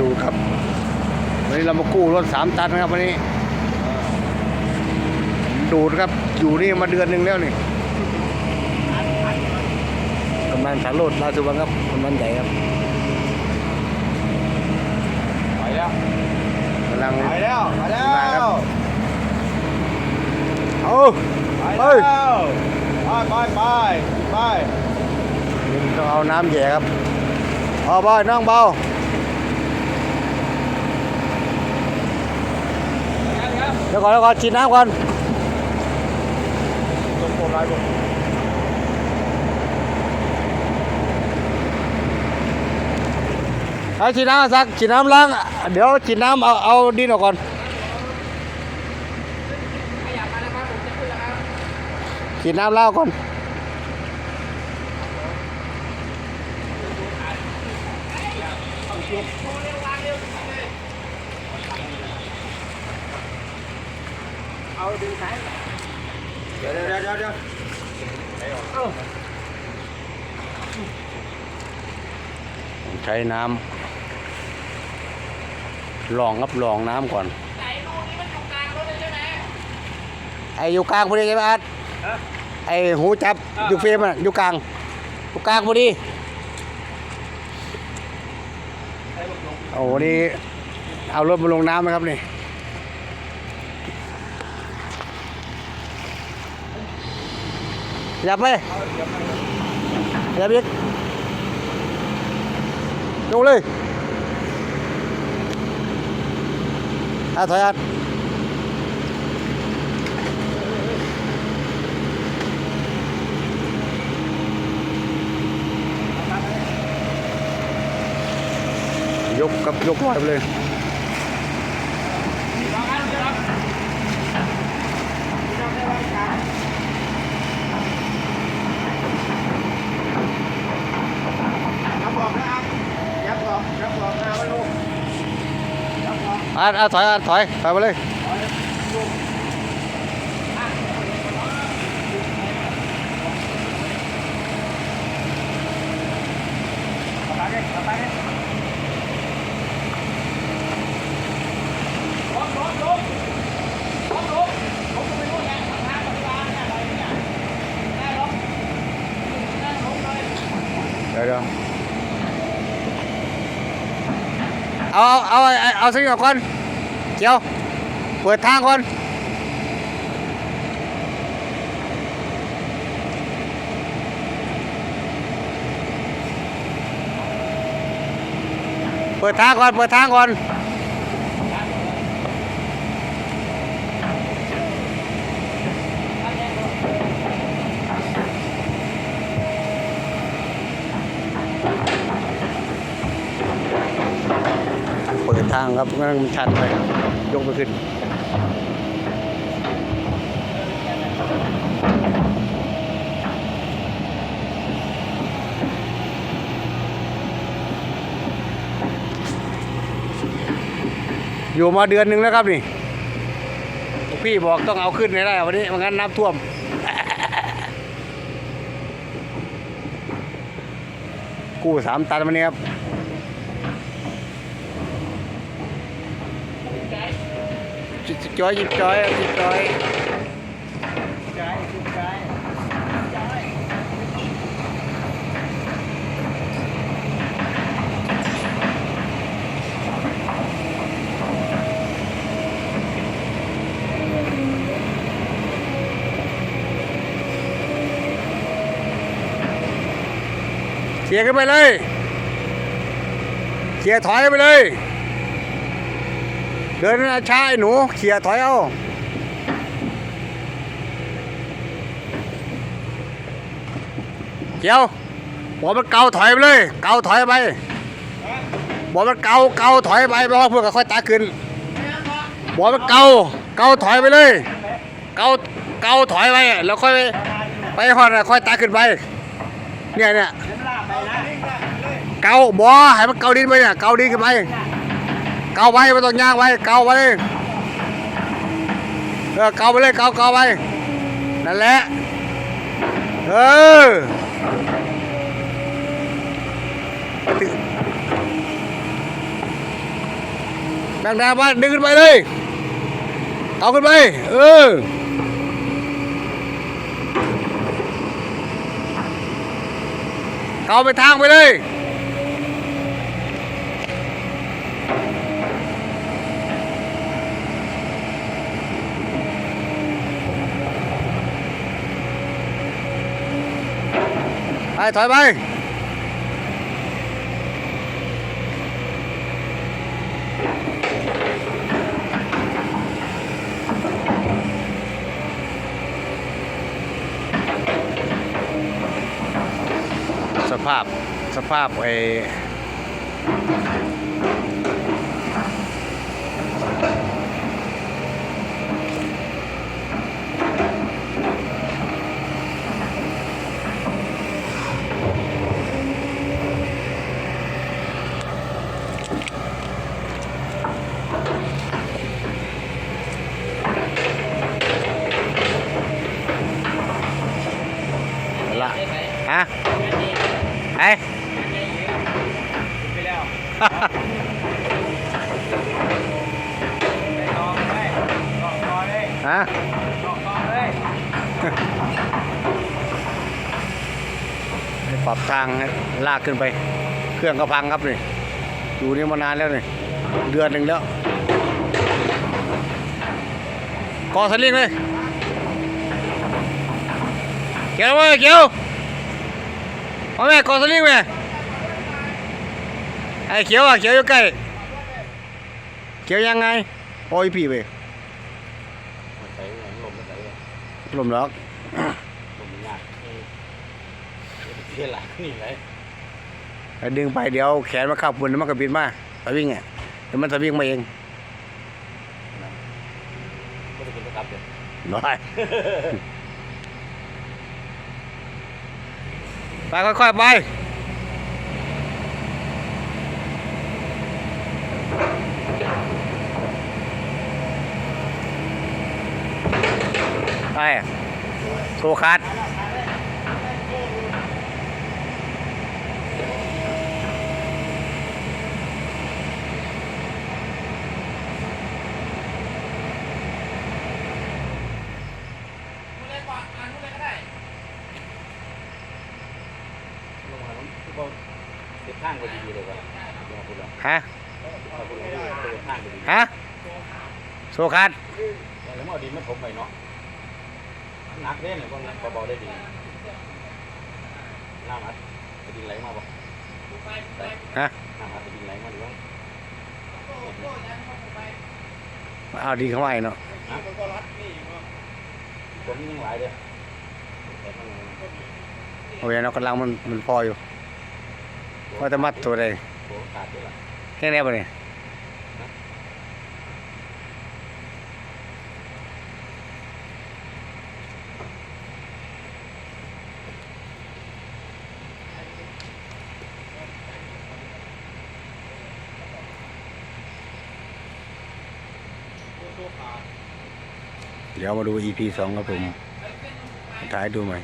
ดูครับ วันนี้เรามากู้รถสามตันนะครับวันนี้ ดูดครับ อยู่นี่มาเดือนหนึ่งแล้วนี่กำนันสารโรดราชสุวรรณครับกำนันใหญ่ครับไปแล้วกำลังไปแล้วไปแล้มาครับวเอาไปเฮ้ยแล้วไปไปไปไปต้องเอาน้ำแย่ครับเอาเบาน้องเบา เดี๋ยวก่อนเดี๋ยวก่อนฉีดน้ำก่อนตรงโคนไรบุเอาฉีดน้ำสักฉีดน้ำล้าง เดี๋ยวฉีดน้ำเอาเอาดินออกก่อนฉีดน้ำล้างก่อนเเอาดึงสายเดี๋ยวเดี๋ยวเดี๋ยวเดี๋ยวใช้น้ำลองครับลองน้ำก่อนไอ้อยู่กลางพอดีใช่ไหมอาร์ตไอ้หูจับอยู่เฟรมอะอยู่กลางอยู่กลางพอดีโอ้โหนี่เอารถมาลงน้ำนะครับนี่ ยับไหมยับอีกลงเลยอาถอยอาอยกกับยกลอยไปเลย ยับบอกนะยับบอกยับบอกนะว่าลูกยับบ อกอาอาถอยอาถอยถอยไปเลยไปเลยไปเลยล้มล้มล้มล้มล้มล้มไปนู่นไงทางน้ำปฏิบัติเนี่ยอะไรเนี่ยได้ล้มได้ล้มเลย เดี๋ยวเดี๋ยว เอาเอาเอาเอาสิ่งออกก่อนเกียว เปิดทางก่อนเปิดทางก่อน เปิดทางก่อน ปิดทางครับงั้นมันชันไปยกไปขึ้นอยู่มาเดือนหนึ่งแล้วครับนี่ พี่บอกต้องเอาขึ้นให้ได้วันนี้ไม่งั้นน้ำท่วม กู้สามตันวันนี้ครับ จิจิจอยจิจ้อยจิจ้อยใจใจใจเขี่ยขึ้นไปเลยเขี่ยถอยไปเลย เดินช้าไอ้หนูเขี่ยถอยเอาเกี่ยวบอกมันเกาถอยไปเลย เกาถอยไปบอกมันเกาเกาถอยไปเพราะว่าเพื่อค่อยตาขึ้นบอกมันเกาเกาถอยไปเลย เกาเกาถอยไปแล้วค่อยไปไปหอดน่ะค่อยตาขึ้นไปเนี่ยเนี่ยเดินลากไปนะวิ่งลายเกาบอให้มันเกาดินไปเนี่ยเกาดินขึ้นไป เกาไว้ไม่ต้องย่างไว้ เกาไว้เออเกาไปเลยเกาเกาไปนั่นแหละเออแรงแรงมาดึงขึ้นไปเลยเอาขึ้นไปเออเกาไปทางไปเลย ไปถอยไปสภาพสภาพไอละฮะไอ้ ไปแล้วได้ลองได้ลองต่อเลย ฮะลยให้ปรับทางให้ลากขึ้นไป เครื่องก็พังครับนี่อยู่นี่มานานแล้วนี่เดือนหนึ่งแล้วกอสลิงเลยเกี่ยวเว้ยเกี่ยวเอแม่กอสลิงแม่ ไอ้เขียวอะเขียวอยู่ใกล้เขียวยังไงโอ้ยพี่เว้ยมันใส่เหมือนลมมันใส่เลยลมล็อกลมมันยากเออเสียหลักนี่เลยถ้าดึงไปเดี๋ยวแขนมาเข้าปุ่นแล้วมันก็บินมาสวิงอะเดี๋ยวมันสวิงมาเองก็จะเป็นประกับเลยน้อยไปค่อยๆไป ไปโทรคัดลงมาแล้วทุกคนเสียข้างก็ดีเลยว่ะลองพูดแล้วฮะลองพูดแล้วเสียข้างก็ดีฮะ โซคัดแล้วมันเอาดินมาถมไปเนาะห นักเด่นเลยพวกนั้นเบาๆได้ดีน้ำอัดจะดินไหลมาบ่ฮะน้ำอัดจะดินไหลมาหรือว่าเอาดีเข้าไปเนาะผมยังไหลเลยแต่มันโอ้ยเนาะกำลังมันมันพออยู่ว่าจะมัดตัวใดโหขาดด้วยล่ะแค่นี้ปะเนี่ย เดี๋ยวมาดู EP สองครับผมถ่ายดูใหม่